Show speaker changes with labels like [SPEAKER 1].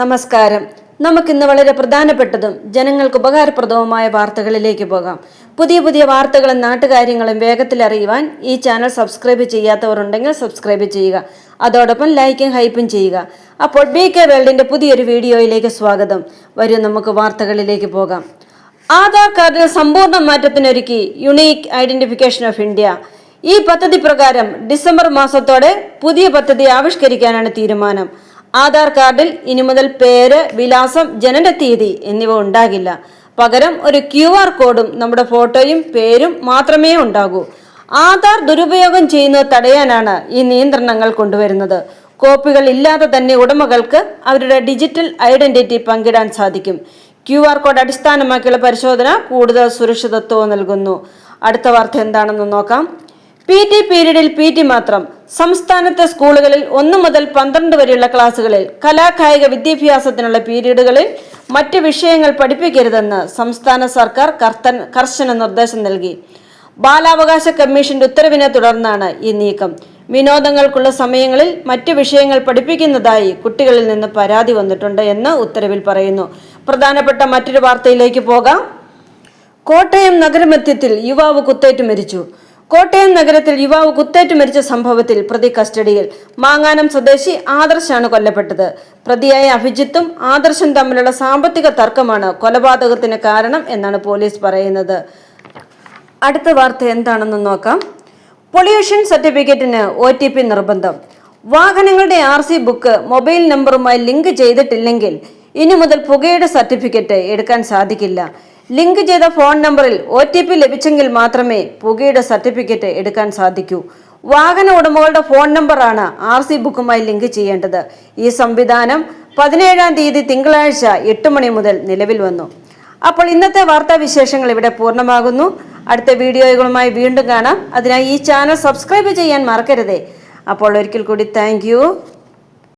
[SPEAKER 1] നമസ്കാരം. നമുക്കിന്ന് വളരെ പ്രധാനപ്പെട്ടതും ജനങ്ങൾക്ക് ഉപകാരപ്രദവുമായ വാർത്തകളിലേക്ക് പോകാം. പുതിയ പുതിയ വാർത്തകളും നാട്ടുകാര്യങ്ങളും വേഗത്തിൽ അറിയുവാൻ ഈ ചാനൽ സബ്സ്ക്രൈബ് ചെയ്യാത്തവർ ഉണ്ടെങ്കിൽ സബ്സ്ക്രൈബ് ചെയ്യുക. അതോടൊപ്പം ലൈക്കും ഹൈപ്പും ചെയ്യുക. അപ്പോൾ ബി കെ വേൾഡിന്റെ പുതിയൊരു വീഡിയോയിലേക്ക് സ്വാഗതം. വരും നമുക്ക് വാർത്തകളിലേക്ക് പോകാം. ആധാർ കാർഡിൽ സമ്പൂർണ മാറ്റത്തിനൊരുക്കി യുണീക്ക് ഐഡന്റിഫിക്കേഷൻ ഓഫ് ഇന്ത്യ. ഈ പദ്ധതി പ്രകാരം ഡിസംബർ മാസത്തോടെ പുതിയ പദ്ധതി ആവിഷ്കരിക്കാനാണ് തീരുമാനം. ആധാർ കാർഡിൽ ഇനി മുതൽ പേര് വിലാസം ജനന തീയതി എന്നിവ ഉണ്ടാകില്ല. പകരം ഒരു ക്യു ആർ കോഡും നമ്മുടെ ഫോട്ടോയും പേരും മാത്രമേ ഉണ്ടാകൂ. ആധാർ ദുരുപയോഗം ചെയ്യുന്നത് തടയാനാണ് ഈ നിയന്ത്രണങ്ങൾ കൊണ്ടുവരുന്നത്. കോപ്പികൾ ഇല്ലാതെ തന്നെ ഉടമകൾക്ക് അവരുടെ ഡിജിറ്റൽ ഐഡന്റിറ്റി പങ്കിടാൻ സാധിക്കും. ക്യു ആർ കോഡ് അടിസ്ഥാനമാക്കിയുള്ള പരിശോധന കൂടുതൽ സുരക്ഷിതത്വവും നൽകുന്നു. അടുത്ത വാർത്ത എന്താണെന്ന് നോക്കാം. പി ടി പീരീഡിൽ പി ടി മാത്രം. സംസ്ഥാനത്തെ സ്കൂളുകളിൽ ഒന്ന് മുതൽ പന്ത്രണ്ട് വരെയുള്ള ക്ലാസ്സുകളിൽ കലാകായിക വിദ്യാഭ്യാസത്തിനുള്ള പീരീഡുകളിൽ മറ്റ് വിഷയങ്ങൾ പഠിപ്പിക്കരുതെന്ന് സംസ്ഥാന സർക്കാർ കർത്തൻ കർശന നിർദ്ദേശം നൽകി. ബാലാവകാശ കമ്മീഷന്റെ ഉത്തരവിനെ തുടർന്നാണ് ഈ നീക്കം. വിനോദങ്ങൾക്കുള്ള സമയങ്ങളിൽ മറ്റ് വിഷയങ്ങൾ പഠിപ്പിക്കുന്നതായി കുട്ടികളിൽ നിന്ന് പരാതി വന്നിട്ടുണ്ട് എന്ന് ഉത്തരവിൽ പറയുന്നു. പ്രധാനപ്പെട്ട മറ്റൊരു വാർത്തയിലേക്ക് പോകാം. കോട്ടയം നഗരമധ്യത്തിൽ യുവാവ് കുത്തേറ്റ് മരിച്ചു. കോട്ടയം നഗരത്തിൽ യുവാവ് കുത്തേറ്റ് മരിച്ച സംഭവത്തിൽ പ്രതി കസ്റ്റഡിയിൽ. മാങ്ങാനം സ്വദേശി ആദർശാണ് കൊല്ലപ്പെട്ടത്. പ്രതിയായ അഭിജിത്തും ആദർശും തമ്മിലുള്ള സാമ്പത്തിക തർക്കമാണ് കൊലപാതകത്തിന് കാരണം എന്നാണ് പോലീസ് പറയുന്നത്. അടുത്ത വാർത്ത എന്താണെന്ന് നോക്കാം. പൊല്യൂഷൻ സർട്ടിഫിക്കറ്റിന് ഒ ടി പി നിർബന്ധം. വാഹനങ്ങളുടെ ആർ സി ബുക്ക് മൊബൈൽ നമ്പറുമായി ലിങ്ക് ചെയ്തിട്ടില്ലെങ്കിൽ ഇനി മുതൽ പുകയുടെ സർട്ടിഫിക്കറ്റ് എടുക്കാൻ സാധിക്കില്ല. ലിങ്ക് ചെയ്ത ഫോൺ നമ്പറിൽ ഒ ടി പി ലഭിച്ചെങ്കിൽ മാത്രമേ പുകയുടെ സർട്ടിഫിക്കറ്റ് എടുക്കാൻ സാധിക്കൂ. വാഹന ഉടമകളുടെ ഫോൺ നമ്പറാണ് ആർ സി ബുക്കുമായി ലിങ്ക് ചെയ്യേണ്ടത്. ഈ സംവിധാനം പതിനേഴാം തീയതി തിങ്കളാഴ്ച എട്ട് മണി മുതൽ നിലവിൽ വന്നു. അപ്പോൾ ഇന്നത്തെ വാർത്താ വിശേഷങ്ങൾ ഇവിടെ പൂർണമാകുന്നു. അടുത്ത വീഡിയോകളുമായി വീണ്ടും കാണാം. അതിനായി ഈ ചാനൽ സബ്സ്ക്രൈബ് ചെയ്യാൻ മറക്കരുതേ. അപ്പോൾ ഒരിക്കൽ കൂടി താങ്ക്